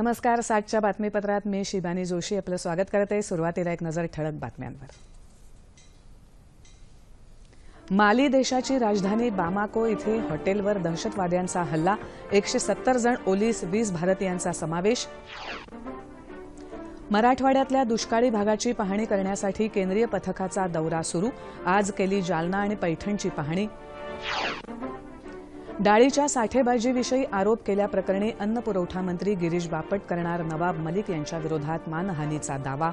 नमस्कार सातच्या बातमीपत्रात मी शिबानी जोशी आपलं स्वागत करते. सुरुवातीला एक नजर ठळक बातम्यांवर. माली देशाची राजधानी बामाको इथे हॉटेलवर दहशतवाद्यांचा हल्ला. एकशे सत्तर जण ओलीस वीस भारतीयांचा समावेश. मराठवाड्यातल्या दुष्काळी भागाची पाहणी करण्यासाठी केंद्रीय पथकाचा दौरा सुरू. आज केली जालना आणि पैठणची पाहणी. डाळीच्या साठेबाजीविषयी आरोप केल्याप्रकरणी अन्न पुरवठा मंत्री गिरीश बापट करणार नवाब मलिक यांच्या विरोधात मानहानीचा दावा.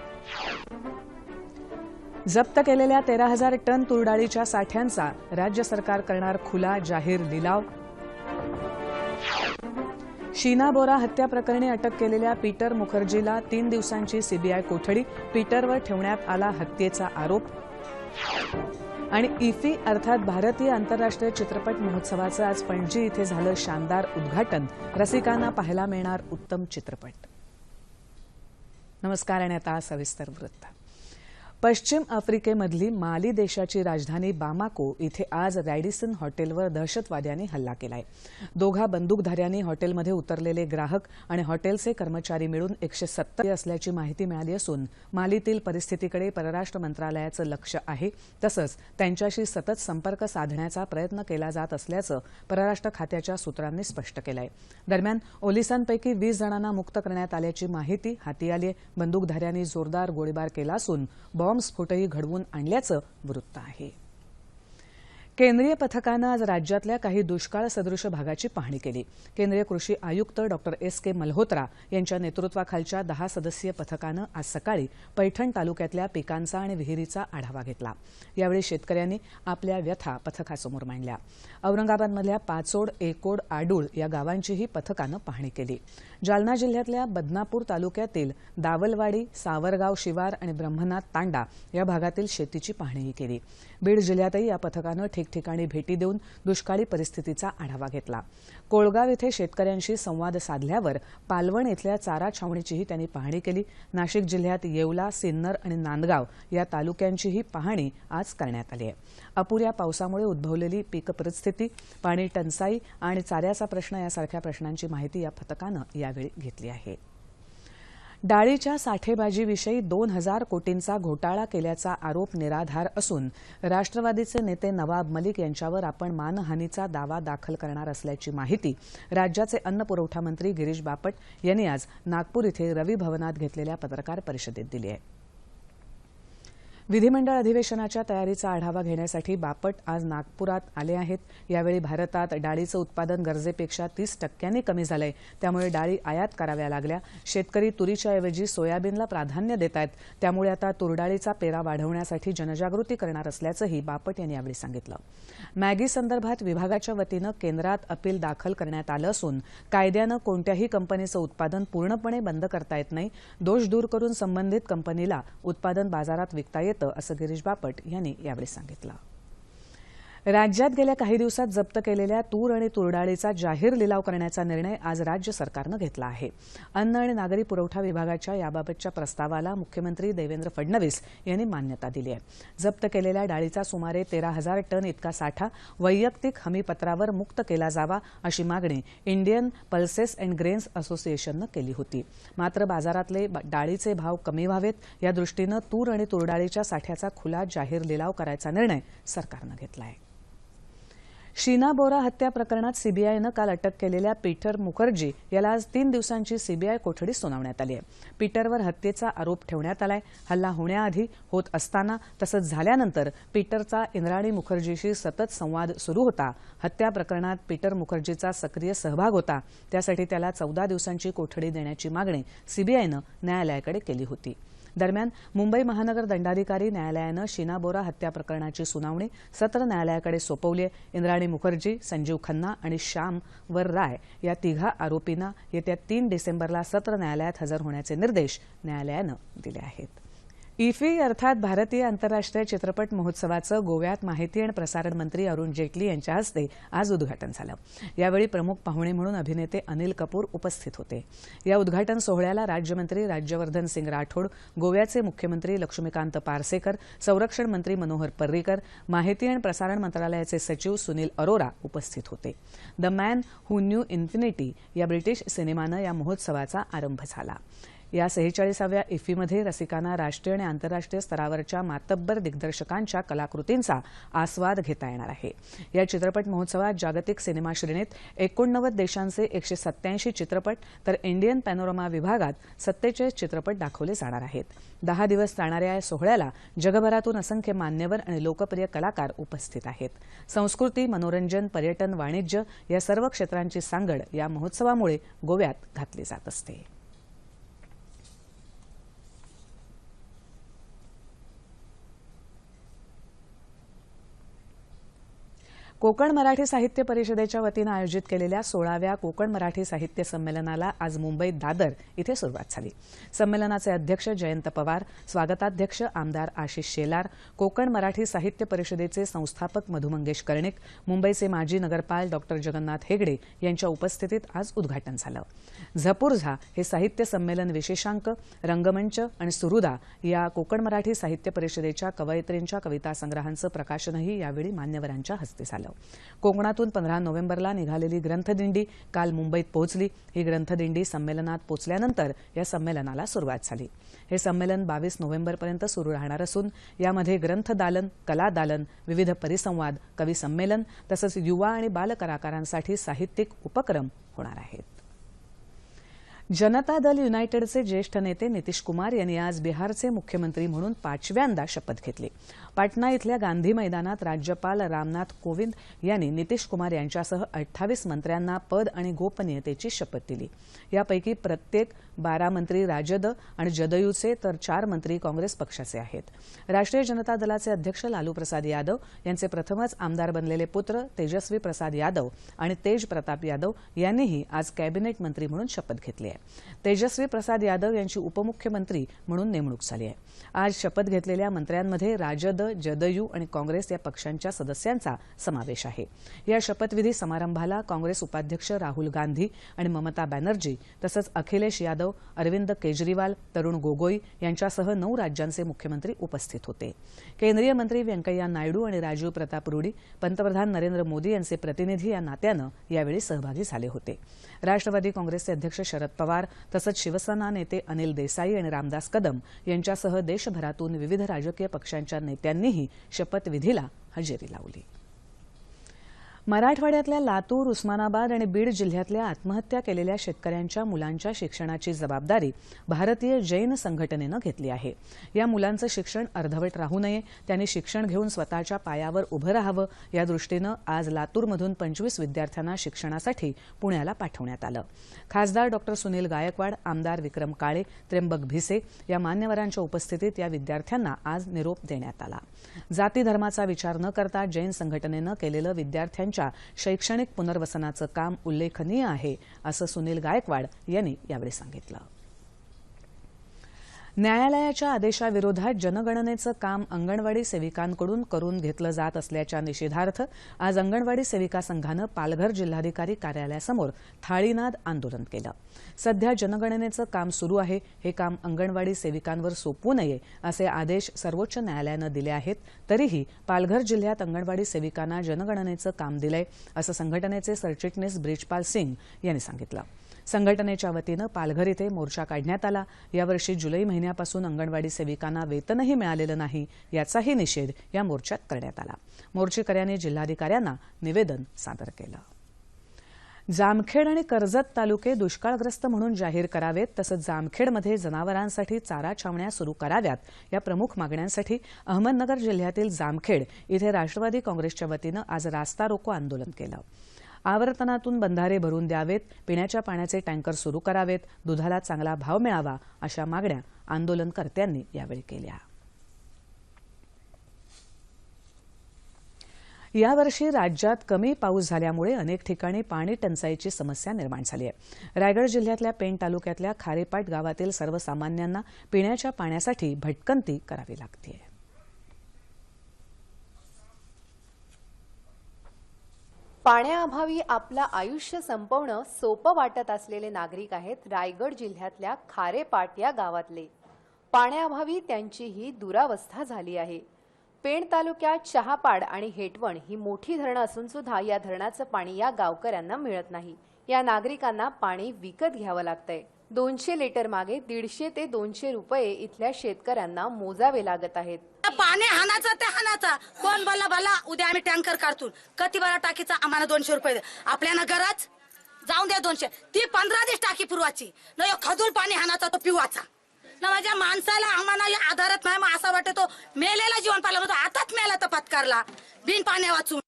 जप्त केलेल्या तेरा हजार टन तुरडाळीच्या साठ्यांचा राज्य सरकार करणार खुला जाहीर लिलाव. शीना बोरा हत्या प्रकरणी अटक केलेल्या पीटर मुखर्जीला तीन दिवसांची सीबीआय कोठडी पीटरवर ठेवण्यात आला हत्येचा आरोप. आणि इफी अर्थात भारतीय आंतरराष्ट्रीय चित्रपट महोत्सवाचं आज पणजी इथे झालं शानदार उद्घाटन. रसिकांना पाहायला मिळणार उत्तम चित्रपट. नमस्कार आणि आता सविस्तर वृत्त. पश्चिम आफ्रिकेमधली माली देशाची राजधानी बामाको इथे आज रॅडिसन हॉटेलवर दहशतवाद्यांनी हल्ला केलाय. दोघा बंदूकधाऱ्यांनी हॉटेलमध्ये उतरलेले ग्राहक आणि हॉटेलचे कर्मचारी मिळून एकशे सत्तर असल्याची माहिती मिळाली असून मालीतील परिस्थितीकडे परराष्ट्र मंत्रालयाचं लक्ष आहे. तसंच त्यांच्याशी सतत संपर्क साधण्याचा प्रयत्न केला जात असल्याचं परराष्ट्र खात्याच्या सूत्रांनी स्पष्ट केलंय. दरम्यान ओलिसांपैकी वीस जणांना मुक्त करण्यात आल्याची माहिती हाती आली बंदूकधाऱ्यांनी जोरदार गोळीबार केला असून बॉम्बस्फोटही घडवून आणल्याचं वृत्त आहे. केंद्रीय पथकानं आज राज्यातल्या काही दुष्काळ सदृश भागाची पाहणी केली. केंद्रीय कृषी आयुक्त डॉक्टर एस के मल्होत्रा यांच्या नेतृत्वाखालच्या दहा सदस्यीय पथकानं आज सकाळी पैठण तालुक्यातल्या पिकांचा आणि विहिरीचा आढावा घेतला. यावेळी शेतकऱ्यांनी आपल्या व्यथा पथकासमोर मांडल्या. औरंगाबादमधल्या पाचोड एकोड आडूळ या गावांचीही पथकानं पाहणी केली. जालना जिल्ह्यातल्या बदनापूर तालुक्यातील दावलवाडी सावरगाव शिवार आणि ब्रह्मनाथ तांडा या भागातील शेतीची पाहणीही केली. बीड जिल्ह्यातही या पथकानं ठिकाणी भेटी देऊन दुष्काळी परिस्थितीचा आढावा घेतला. कोळगाव इथे शेतकऱ्यांशी संवाद साधल्यावर पालवण इथल्या चारा छावणीचीही त्यांनी पाहणी केली. नाशिक जिल्ह्यात येवला सिन्नर आणि नांदगाव या तालुक्यांचीही पाहणी आज करण्यात आली आहे. अपुऱ्या पावसामुळे उद्भवलेली पीक परिस्थिती पाणी टंचाई आणि चाऱ्याचा प्रश्न यासारख्या प्रश्नांची माहिती या पथकानं यावेळी घेतली आहे. डाळीच्या साठेबाजीविषयी दोन हजार कोटींचा घोटाळा केल्याचा आरोप निराधार असून राष्ट्रवादीचे नेते नवाब मलिक यांच्यावर आपण मानहानीचा दावा दाखल करणार असल्याची माहिती राज्याचे अन्न पुरवठा मंत्री गिरीश बापट यांनी आज नागपूर इथे रवी भवनात घेतलेल्या पत्रकार परिषदेत दिली आहे. विधिमंडळ अधिवेशनाच्या तयारीचा आढावा घेण्यासाठी बापट आज नागपुरात आले आहेत. यावेळी भारतात डाळीचं उत्पादन गरजेपेक्षा तीस टक्क्यांनी कमी झालंय. त्यामुळे डाळी आयात कराव्या लागल्या. शेतकरी तुरीच्या ऐवजी सोयाबीनला प्राधान्य देत आहेत त्यामुळे आता तुरडाळीचा पेरा वाढवण्यासाठी जनजागृती करणार असल्याचंही बापट यांनी यावेळी सांगितलं. मॅगी संदर्भात विभागाच्या वतीनं केंद्रात अपील दाखल करण्यात आलं असून कायद्यानं कोणत्याही कंपनीचं उत्पादन पूर्णपणे बंद करता येत नाही. दोष दूर करून संबंधित कंपनीला उत्पादन बाजारात विकता येत असं गिरीश बापट यांनी यावेळी सांगितलं. राज्यात गेल्या काही दिवसात जप्त केलेल्या तूर आणि तुरडाळीचा जाहीर लिलाव करण्याचा निर्णय आज राज्य सरकारनं घेतला आहे. अन्न आणि नागरी पुरवठा विभागाच्या याबाबतच्या प्रस्तावाला मुख्यमंत्री देवेंद्र फडणवीस यांनी मान्यता दिली आहे. जप्त केलेल्या डाळीचा सुमारे तेरा हजार टन इतका साठा वैयक्तिक हमीपत्रावर मुक्त केला जावा अशी मागणी इंडियन पल्सेस अँड ग्रेन्स असोसिएशननं केली होती. मात्र बाजारातले डाळीचे भाव कमी व्हावेत या दृष्टीनं तूर आणि तुरडाळीच्या साठ्याचा खुला जाहीर लिलाव करायचा निर्णय सरकारनं घेतला आहे. शीना बोरा हत्या प्रकरणात सीबीआयनं काल अटक केलेल्या पीटर मुखर्जी याला आज तीन दिवसांची सीबीआय कोठडी सुनावण्यात आली आहे. पीटरवर हत्येचा आरोप ठेवण्यात आलाय. हल्ला होण्याआधी होत असताना तसंच झाल्यानंतर पीटरचा इंद्राणी मुखर्जीशी सतत संवाद सुरू होता. हत्या प्रकरणात पीटर मुखर्जीचा सक्रिय सहभाग होता. त्यासाठी त्याला चौदा दिवसांची कोठडी देण्याची मागणी सीबीआयनं न्यायालयाकडे केली होती. दरम्यान मुंबई महानगर दंडाधिकारी न्यायालयानं शीना बोरा हत्या प्रकरणाची सुनावणी सत्र न्यायालयाकडे सोपवली आहे. इंद्राणी मुखर्जी संजीव खन्ना आणि श्याम वर राय या तिघा आरोपींना येत्या तीन डिसेंबरला सत्र न्यायालयात हजर होण्याचे निर्देश न्यायालयानं दिले आहेत. इफी अर्थात भारतीय आंतरराष्ट्रीय चित्रपट महोत्सवाचं गोव्यात माहिती आणि प्रसारण मंत्री अरुण जेटली यांच्या हस्ते आज उद्घाटन झालं. यावेळी प्रमुख पाहुणे म्हणून अभिनेते अनिल कपूर उपस्थित होते. या उद्घाटन सोहळ्याला राज्यमंत्री राज्यवर्धन सिंग राठोड गोव्याचे मुख्यमंत्री लक्ष्मीकांत पारसेकर संरक्षण मंत्री मनोहर पर्रीकर माहिती आणि प्रसारण मंत्रालयाचे सचिव सुनील अरोरा उपस्थित होते. The man who knew infinity या ब्रिटिश सिनेमानं या महोत्सवाचा आरंभ झाला. या सेहेचाळीसाव्या इफ्फीमध्ये रसिकांना राष्ट्रीय आणि आंतरराष्ट्रीय स्तरावरच्या मातब्बर दिग्दर्शकांच्या कलाकृतींचा आस्वाद घेता येणार आहे. या चित्रपट महोत्सवात जागतिक सिनेमा श्रेणीत एकोणनव्वद देशांचे एकशे सत्याऐंशी चित्रपट तर इंडियन पॅनोरमा विभागात सत्तेचाळीस चित्रपट दाखवले जाणार आहेत. दहा दिवस चालणाऱ्या या सोहळ्याला जगभरातून असंख्य मान्यवर आणि लोकप्रिय कलाकार उपस्थित आहेत. संस्कृती मनोरंजन पर्यटन वाणिज्य या सर्व क्षेत्रांची सांगड या महोत्सवामुळे गोव्यात घातली जात असते. कोकण मराठी साहित्य परिषदेच्या वतीनं आयोजित केलेल्या सोळाव्या कोकण मराठी साहित्य संमेलनाला आज मुंबईत दादर इथे सुरुवात झाली. संमेलनाचे अध्यक्ष जयंत पवार स्वागताध्यक्ष आमदार आशिष शेलार कोकण मराठी साहित्य परिषदेचे संस्थापक मधुमंगेश कर्णिक मुंबईचे माजी नगरपाल डॉ. जगन्नाथ हेगडे यांच्या उपस्थितीत आज उद्घाटन झालं. झपूरझा हे साहित्य संमेलन विशेषांक रंगमंच आणि सुरुदा या कोकण मराठी साहित्य परिषदेच्या कवयित्रींच्या कविता संग्रहांचं प्रकाशनही यावेळी मान्यवरांच्या हस्ते झालं. कोकणातून पंधरा नोव्हेंबरला निघालेली ग्रंथदिंडी काल मुंबईत पोहोचली. ही ग्रंथदिंडी संमेलनात पोहोचल्यानंतर या संमेलनाला सुरुवात झाली. हे संमेलन बावीस नोव्हेंबरपर्यंत सुरू राहणार असून यामध्ये ग्रंथदालन कलादालन विविध परिसंवाद कवी संमेलन तसंच युवा आणि बालकलाकारांसाठी साहित्यिक उपक्रम होणार आहेत. जनता दल युनायटेडचे ज्येष्ठ नेते नितीश कुमार यांनी आज बिहारचे मुख्यमंत्री म्हणून पाचव्यांदा शपथ घेतली. पाटणा इथल्या गांधी मैदानात राज्यपाल रामनाथ कोविंद यांनी नितीश कुमार यांच्यासह अठ्ठावीस मंत्र्यांना पद आणि गोपनीयतेची शपथ दिली. यापैकी प्रत्येक बारा मंत्री राजद आणि जदयूचे तर चार मंत्री काँग्रेस पक्षाचे आहेत. राष्ट्रीय जनता दलाचे अध्यक्ष लालू प्रसाद यादव यांचे प्रथमच आमदार बनलेले पुत्र तेजस्वी प्रसाद यादव आणि तेज प्रताप यादव यांनीही आज कॅबिनेट मंत्री म्हणून शपथ घेतली आहे. तेजस्वी प्रसाद यादव यांची उपमुख्यमंत्री म्हणून नेमणूक झाली आहे. आज शपथ घेतलेल्या मंत्र्यांमध्ये राजद जदयू आणि काँग्रेस या पक्षांच्या सदस्यांचा समावेश आहे. या शपथविधी समारंभाला काँग्रेस उपाध्यक्ष राहुल गांधी आणि ममता बॅनर्जी तसंच अखिलेश यादव अरविंद केजरीवाल तरुण गोगोई यांच्यासह नऊ राज्यांचे मुख्यमंत्री उपस्थित होते. केंद्रीय मंत्री व्यंकय्या नायडू आणि राजीव प्रताप रुडी पंतप्रधान नरेंद्र मोदी यांचे प्रतिनिधी या नात्यानं यावेळी सहभागी झाले होते. राष्ट्रवादी काँग्रेसचे अध्यक्ष शरद पवार तसंच शिवसेना नेते अनिल देसाई आणि रामदास कदम यांच्यासह देशभरातून विविध राजकीय पक्षांच्या नेत्यांनीही शपथविधीला हजेरी लावली. मराठवाड्यातल्या लातूर उस्मानाबाद आणि बीड जिल्ह्यातल्या आत्महत्या केलेल्या शेतकऱ्यांच्या मुलांच्या शिक्षणाची जबाबदारी भारतीय जैन संघटनेनं घेतली आहे. या मुलांचं शिक्षण अर्धवट राहू नये त्यांनी शिक्षण घेऊन स्वतःच्या पायावर उभं राहावं या दृष्टीनं आज लातूरमधून पंचवीस विद्यार्थ्यांना शिक्षणासाठी पुण्याला पाठवण्यात आलं. खासदार डॉ सुनील गायकवाड आमदार विक्रम काळे त्र्यंबक भिसे या मान्यवरांच्या उपस्थितीत या विद्यार्थ्यांना आज निरोप देण्यात आला. जाती धर्माचा विचार न करता जैन संघटनेनं केलेलं विद्यार्थ्यांच्या शैक्षणिक पुनर्वसनाचं काम उल्लेखनीय आहे असं सुनील गायकवाड यांनी यावेळी सांगितलं. न्यायालयाच्या आदेशाविरोधात जनगणनेचं काम अंगणवाडी सेविकांकडून करून घेतलं जात असल्याच्या निषेधार्थ आज अंगणवाडी सेविका संघानं पालघर जिल्हाधिकारी कार्यालयासमोर थाळीनाद आंदोलन केलं. सध्या जनगणनेचं काम सुरू आहे. हे काम अंगणवाडी सेविकांवर सोपवू नये असे आदेश सर्वोच्च न्यायालयानं दिले आहेत. तरीही पालघर जिल्ह्यात अंगणवाडी सेविकांना जनगणनेचं काम दिलंय असं संघटनेचे सरचिटणीस ब्रिजपाल सिंग यांनी सांगितलं. संघटनेच्या वतीनं पालघर इथे मोर्चा काढण्यात आला. यावर्षी जुलै महिन्यापासून अंगणवाडी सेविकांना वेतनही मिळालेलं नाही याचाही निषेध या मोर्चात करण्यात आला. मोर्चेकऱ्यांनी जिल्हाधिकाऱ्यांना निवेदन सादर केलं. जामखेड आणि कर्जत तालुके दुष्काळग्रस्त म्हणून जाहीर करावेत तसंच जामखेडमध्ये जनावरांसाठी चारा छावण्या सुरू कराव्यात या प्रमुख मागण्यांसाठी अहमदनगर जिल्ह्यातील जामखेड इथे राष्ट्रवादी काँग्रेसच्या वतीनं आज रास्ता रोको आंदोलन केलं. आवर्तनातून बंधारे भरून द्यावेत पिण्याच्या पाण्याचे टँकर सुरू करावेत दुधाला चांगला भाव मिळावा अशा मागण्या आंदोलनकर्त्यांनी यावेळी केल्या. यावर्षी राज्यात कमी पाऊस झाल्यामुळे अनेक ठिकाणी पाणी टंचाईची समस्या निर्माण झाली आहे. रायगड जिल्ह्यातल्या पेण तालुक्यातल्या खारेपाट गावातील सर्वसामान्यांना पिण्याच्या पाण्यासाठी भटकंती करावी लागते पाण्याअभावी आपलं आयुष्य संपवणं सोपं वाटत असलेले नागरिक आहेत रायगड जिल्ह्यातल्या खारेपाट या गावातले. पाण्याअभावी त्यांची ही दुरावस्था झाली आहे. पेण तालुक्यात शहापाड आणि हेटवण ही मोठी धरणं असून सुद्धा या धरणाचं पाणी या गावकऱ्यांना मिळत नाही. या नागरिकांना पाणी विकत घ्यावं लागतंय. दोनशे लिटर मागे दीडशे ते दोनशे रुपये इथल्या शेतकऱ्यांना मोजावे लागत आहेत. पाणी हाणाचं ते हाणाचा कोण बोलला भला उद्या आम्ही टँकर काढतो कधी बरा टाकीचा आम्हाला दोनशे रुपये दे. आपल्याला गरज? जाऊन द्या दोनशे. ती पंधरा दिवस टाकी पुरवाची न ह्यो खजूर पाणी हाणाचा तो पिवाचा. न माझ्या माणसाला आम्हाला हे आधारच नाही मग असं वाटतं मेलेला जीवन पाहिलं म्हणतो आताच मेला तर पत्कारला. बिन पाण्या वाचून.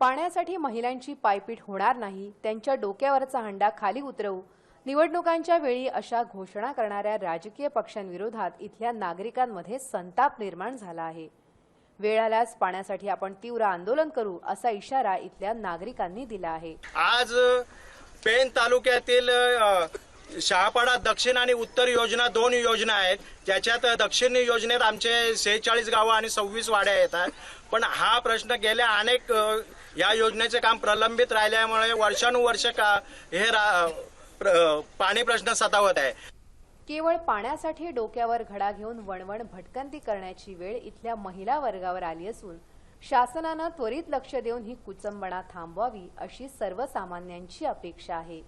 पाण्यासाठी महिलांची पायपीट होणार नाही. त्यांच्या डोक्यावरचा हंडा खाली उतरवू. निवडणुकांच्या वेळी अशा घोषणा करणाऱ्या राजकीय पक्षांविरोधात इथल्या नागरिकांमध्ये संताप निर्माण झाला आहे. वेळ आल्यास पाण्यासाठी आपण तीव्र आंदोलन करू असा इशारा इथल्या नागरिकांनी दिला आहे. आज पेन तालुक्यातील शहापाडा दक्षिण आणि उत्तर योजना दोन योजना आहेत. ज्याच्यात दक्षिण योजनेत आमचे सेहेचाळीस गावं आणि सव्वीस वाड्या येतात. पण हा प्रश्न गेल्या अनेक या योजनेचे काम प्रलंबित राहिल्यामुळे वर्षानुवर्ष का हे रा- पाणी प्रश्न सतावत आहे. केवळ पाण्यासाठी डोक्यावर घडा घेऊन वणवण भटकंती करण्याची वेळ इथल्या महिला वर्गावर आली असून शासनानं त्वरित लक्ष देऊन ही कुचंबणा थांबवावी अशी सर्वसामान्यांची अपेक्षा आहे.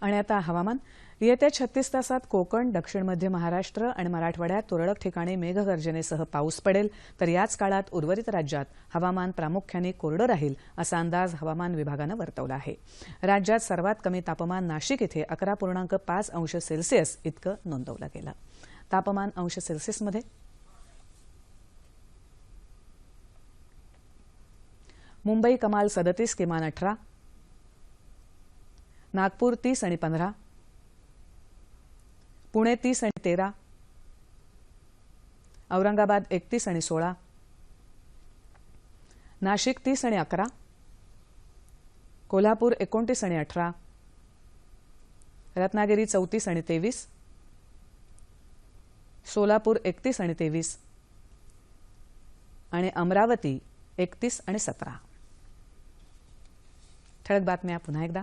आणि आता हवामान येत्या छत्तीस तासात कोकण दक्षिण मध्य महाराष्ट्र आणि मराठवाड्यात तुरळक ठिकाणी मेघगर्जनेसह पाऊस पडेल. तर याच काळात उर्वरित राज्यात हवामान प्रामुख्याने कोरडं राहील असा अंदाज हवामान विभागानं वर्तवला आहे. राज्यात सर्वात कमी तापमान नाशिक इथे अकरा पूर्णांक पाच अंश सेल्सिअस इतकं नोंदवलं गेलं. तापमान अंश सेल्सिअसमध्ये? मुंबई कमाल सदतीस किमान अठरा नागपूर तीस आणि पंधरा पुणे तीस आणि तेरा. औरंगाबाद एकतीस आणि सोळा. नाशिक तीस आणि अकरा. कोल्हापूर एकोणतीस आणि अठरा. रत्नागिरी चौतीस आणि तेवीस. सोलापूर एकतीस आणि तेवीस. आणि अमरावती एकतीस आणि सतरा. ठळक बातम्या पुन्हा एकदा.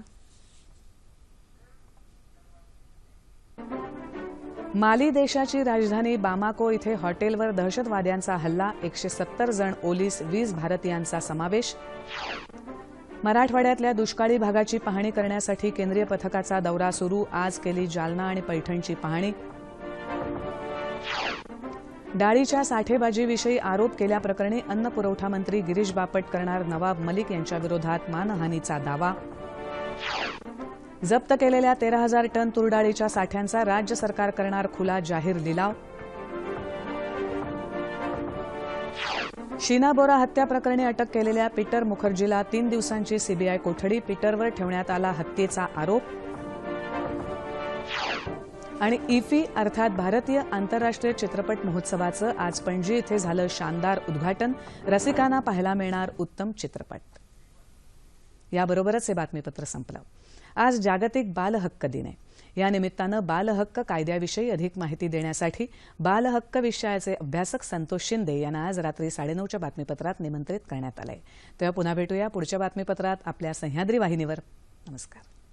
माली देशाची राजधानी बामाको इथे हॉटेलवर दहशतवाद्यांचा हल्ला एकशे सत्तर जण ओलीस वीस भारतीयांचा समावेश. मराठवाड्यातल्या दुष्काळी भागाची पाहणी करण्यासाठी केंद्रीय पथकाचा दौरा सुरू आज केली जालना आणि पैठणची पाहणी. डाळीच्या साठेबाजीविषयी आरोप केल्याप्रकरणी अन्न पुरवठा मंत्री गिरीश बापट करणार नवाब मलिक यांच्या विरोधात मानहानीचा दावा. जप्त केलेल्या तेरा हजार टन तुरडाळीच्या साठ्यांचा राज्य सरकार करणार खुला जाहीर लिलाव. शीना बोरा हत्या प्रकरणी अटक केलेल्या पीटर मुखर्जीला तीन दिवसांची सीबीआय कोठडी पीटरवर ठेवण्यात आला हत्येचा आरोप. आणि इफी अर्थात भारतीय आंतरराष्ट्रीय चित्रपट महोत्सवाचं आज पणजी इथे झालं शानदार उद्घाटन. रसिकांना पाहायला मिळणार उत्तम चित्रपट. याबरोबरच हे बातमीपत्र संपलं. आज जागतिक बालहक्क दिन आहे. या निमित्तानं बालहक्क कायद्याविषयी अधिक माहिती देण्यासाठी बालहक्क विषयाचे अभ्यासक संतोष शिंदे यांना आज रात्री साडेनऊच्या बातमीपत्रात निमंत्रित करण्यात आलंय. तेव्हा पुन्हा भेटूया पुढच्या बातमीपत्रात आपल्या सह्याद्री वाहिनीवर. नमस्कार.